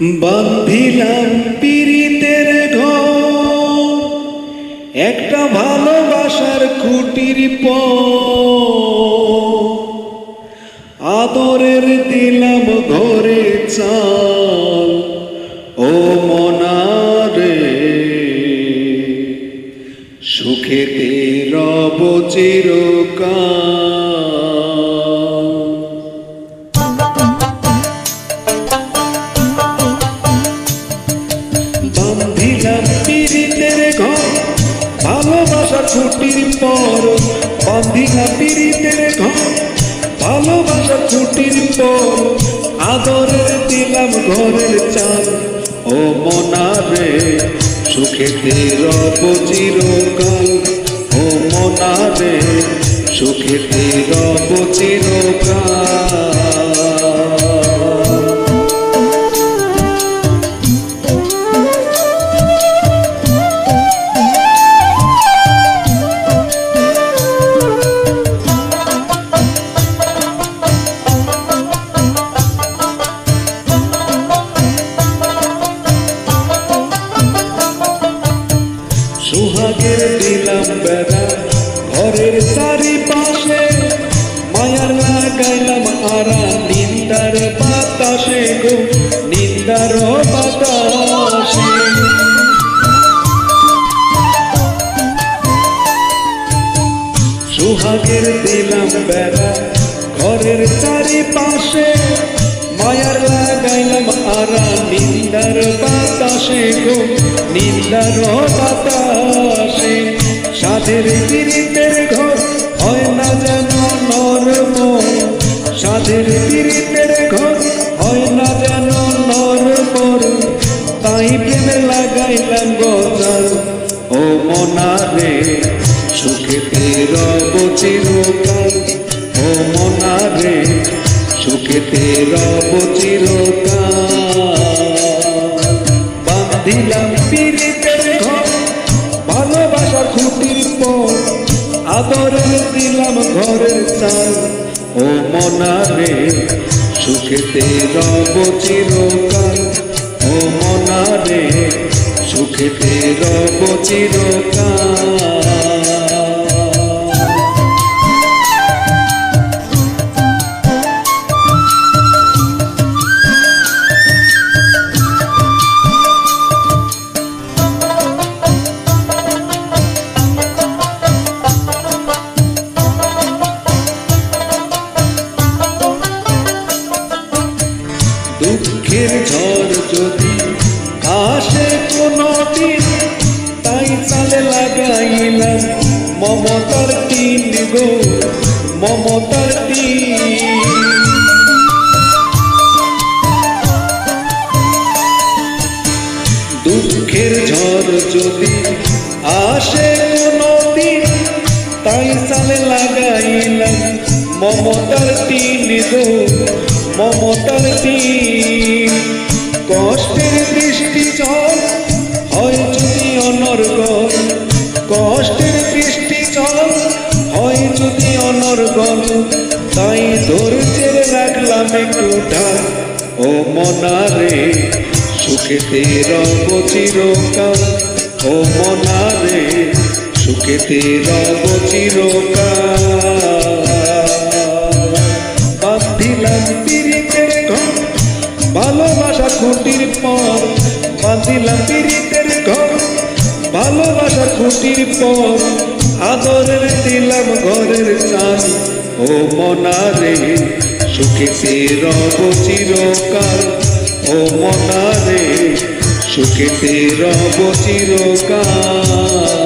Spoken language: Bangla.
বান্ধিলাম পীড়িতের ঘর। একটা ভালোবাসার খুঁটির প আদরের দিলাম ঘরে চাল। ও মনারে, সুখেতে রব চিরকাল। পর বান্ধিলাম পীড়িতের ঘর ভালোবাসা ছুটির পর, আদরের দিলাম ঘরের চাল। ও মনারে সুখেতে রব চিরকাল। ও মনারে সুখেতে রব চিরকাল। বেড়া ঘরের চারিপাশে মায়ার লাগাইলাম আরা, নিন্দার বাতাসে গো, নিন্দার বাতাসে। সুহাগের দিলাম বেড়া, ঘরের চারিপাশে মায়ার লাগাইলাম আরা, নিন্দার বাতাসে গো, নিন্দার বাতাসে। সাধের পীড়িতের ঘর, হয় না যেন নরম। সাধের পীড়িতের ঘর, হয় না যেন নরম। তাই প্রেমে লাগাইলাম গজাল ও মনারে সুখেতে রব চিরকাল। ও মনারে সুখেতে রব চিরকাল। আদরে দিলাম ঘরের চাল। ও মনারে সুখেতে রব চিরকাল। ও মনারে সুখেতে রব চিরকাল। গো মমতার দুঃখের ঝড় যদি আসে কোনো তাই চালে লাগাইলাম মমতার তিন গো মমতার তিন কষ্টের বৃষ্টি জল হয় যদি অনর্গল, কষ্টের যদি অনর্গল তাই ধৈর্যের রাখলাম একটু ঢাল ও মনারে, সুখেতে রব চিরকাল। ও মনারে, সুখেতে রব চিরকাল। বাঁধিলাম ঘর, ভালোবাসা খুঁটির পর। বাঁধিলাম পীড়িতের ঘর, ভালোবাসা খুঁটির পর। আদরের দিলাম ঘরের চাল। ও মনারে সুখেতে রব চিরকাল। ও মনারে সুখেতে রব চিরকাল।